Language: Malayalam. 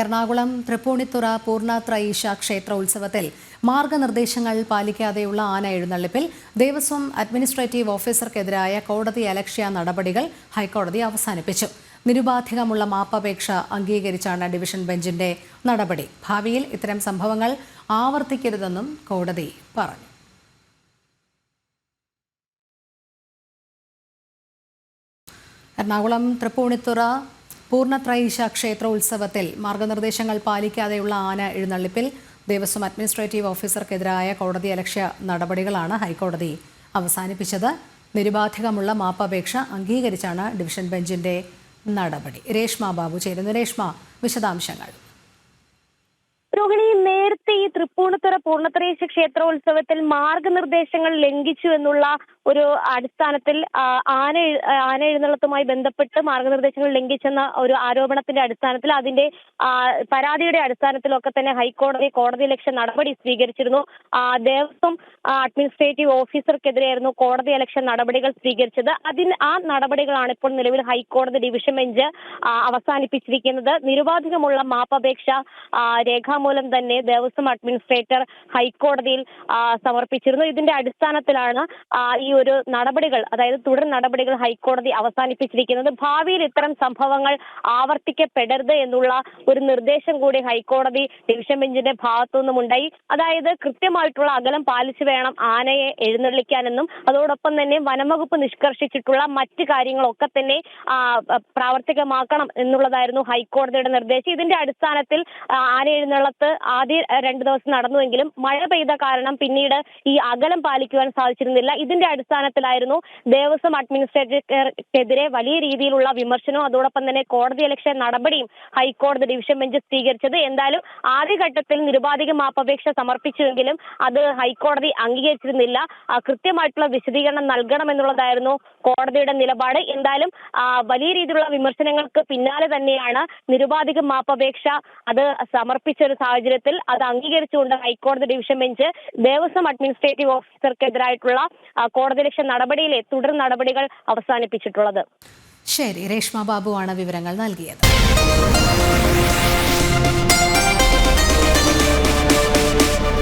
എറണാകുളം തൃപ്പൂണിത്തുറ പൂർണത്രയീശ ക്ഷേത്ര ഉത്സവത്തിൽ മാർഗനിർദ്ദേശങ്ങൾ പാലിക്കാതെയുള്ള ആന എഴുന്നള്ളിപ്പിൽ ദേവസ്വം അഡ്മിനിസ്ട്രേറ്റീവ് ഓഫീസർക്കെതിരായ കോടതി അലക്ഷ്യ നടപടികൾ ഹൈക്കോടതി അവസാനിപ്പിച്ചു. നിരുപാധികമുള്ള മാപ്പപേക്ഷ അംഗീകരിച്ചാണ് ഡിവിഷൻ ബെഞ്ചിന്റെ നടപടി. ഭാവിയിൽ ഇത്തരം സംഭവങ്ങൾ ആവർത്തിക്കരുതെന്നും കോടതി പറഞ്ഞു. എറണാകുളം തൃപ്പൂണിത്തുറ പൂർണത്രയീശ ക്ഷേത്രോത്സവത്തിൽ മാർഗനിർദ്ദേശങ്ങൾ പാലിക്കാതെയുള്ള ആന എഴുന്നള്ളിപ്പിൽ ദേവസ്വം അഡ്മിനിസ്ട്രേറ്റീവ് ഓഫീസർക്കെതിരായ കോടതി അലക്ഷ്യ നടപടികളാണ് ഹൈക്കോടതി അവസാനിപ്പിച്ചത്. നിരുപാധികമുള്ള മാപ്പപേക്ഷ അംഗീകരിച്ചാണ് ഡിവിഷൻ ബെഞ്ചിന്റെ നടപടി. രേഷ്മ ബാബു ചേരുന്നു. രേഷ്മ വിശദാംശങ്ങൾ. രോഹിണി നേരത്തെ ഈ തൃപ്പൂണിത്തുറ പൂർണത്രേശ ക്ഷേത്രോത്സവത്തിൽ മാർഗനിർദ്ദേശങ്ങൾ ലംഘിച്ചു എന്നുള്ള ഒരു അടിസ്ഥാനത്തിൽ ആന ആന എഴുന്നള്ളത്തുമായി ബന്ധപ്പെട്ട് മാർഗനിർദ്ദേശങ്ങൾ ലംഘിച്ചെന്ന ഒരു ആരോപണത്തിന്റെ അടിസ്ഥാനത്തിൽ അതിന്റെ പരാതിയുടെ അടിസ്ഥാനത്തിലൊക്കെ തന്നെ ഹൈക്കോടതി കോടതി ലക്ഷ്യ നടപടി സ്വീകരിച്ചിരുന്നു. ദേവസ്വം അഡ്മിനിസ്ട്രേറ്റീവ് ഓഫീസർക്കെതിരെയായിരുന്നു കോടതി ലക്ഷ്യ നടപടികൾ സ്വീകരിച്ചത്. അതിന് ആ നടപടികളാണ് ഇപ്പോൾ നിലവിൽ ഹൈക്കോടതി ഡിവിഷൻ ബെഞ്ച് അവസാനിപ്പിച്ചിരിക്കുന്നത്. നിരുപാധികമുള്ള മാപ്പപേക്ഷ ആ, രേഖാമൂലം തന്നെ ദേവസ്വം അഡ്മിനിസ്ട്രേറ്റർ ഹൈക്കോടതിയിൽ സമർപ്പിച്ചിരുന്നു. ഇതിന്റെ അടിസ്ഥാനത്തിലാണ് ഈ ഒരു നടപടികൾ അതായത് തുടർ നടപടികൾ ഹൈക്കോടതി അവസാനിപ്പിച്ചിരിക്കുന്നത്. ഭാവിയിൽ ഇത്തരം സംഭവങ്ങൾ ആവർത്തിക്കപ്പെടരുത് എന്നുള്ള ഒരു നിർദ്ദേശം കൂടി ഹൈക്കോടതി ഡിവിഷൻ ബെഞ്ചിന്റെ ഭാഗത്തുനിന്നും ഉണ്ടായി. അതായത് കൃത്യമായിട്ടുള്ള അകലം പാലിച്ചു വേണം ആനയെ എഴുന്നള്ളിക്കാനെന്നും അതോടൊപ്പം തന്നെ വനംവകുപ്പ് നിഷ്കർഷിച്ചിട്ടുള്ള മറ്റ് കാര്യങ്ങളൊക്കെ തന്നെ പ്രാവർത്തികമാക്കണം എന്നുള്ളതായിരുന്നു ഹൈക്കോടതിയുടെ നിർദ്ദേശം. ഇതിന്റെ അടിസ്ഥാനത്തിൽ ആന ആന എഴുന്നള്ളത്ത് ആദ്യ രണ്ട് ദിവസം നടന്നുവെങ്കിലും മഴ പെയ്ത കാരണം പിന്നീട് ഈ അകലം പാലിക്കുവാൻ സാധിച്ചിരുന്നില്ല. ഇതിന്റെ അടിസ്ഥാനത്തിലായിരുന്നു ദേവസ്വം അഡ്മിനിസ്ട്രേറ്റർക്കെതിരെ വലിയ രീതിയിലുള്ള വിമർശനവും അതോടൊപ്പം തന്നെ കോടതി ലക്ഷ്യ നടപടിയും ഹൈക്കോടതി ഡിവിഷൻ ബെഞ്ച് സ്വീകരിച്ചത്. എന്തായാലും ആദ്യഘട്ടത്തിൽ നിരുപാധിക മാപ്പപേക്ഷ സമർപ്പിച്ചുവെങ്കിലും അത് ഹൈക്കോടതി അംഗീകരിച്ചിരുന്നില്ല. കൃത്യമായിട്ടുള്ള വിശദീകരണം നൽകണമെന്നുള്ളതായിരുന്നു കോടതിയുടെ നിലപാട്. എന്തായാലും വലിയ രീതിയിലുള്ള വിമർശനങ്ങൾക്ക് പിന്നാലെ തന്നെയാണ് നിരുപാധിക മാപ്പപേക്ഷ അത് സമർപ്പിച്ച ഒരു സാഹചര്യത്തിൽ അത് അംഗീകരിച്ചുകൊണ്ട് ഹൈക്കോടതി ഡിവിഷൻ ബെഞ്ച് ദേവസ്വം അഡ്മിനിസ്ട്രേറ്റീവ് ഓഫീസർക്കെതിരായിട്ടുള്ള ആ, കോടതി ലക്ഷ്യ നടപടിയിലെ തുടർ നടപടികൾ അവസാനിപ്പിച്ചിട്ടുള്ളത്. ശരി രേഷ്മ ബാബുവാണ് വിവരങ്ങൾ നൽകിയത്.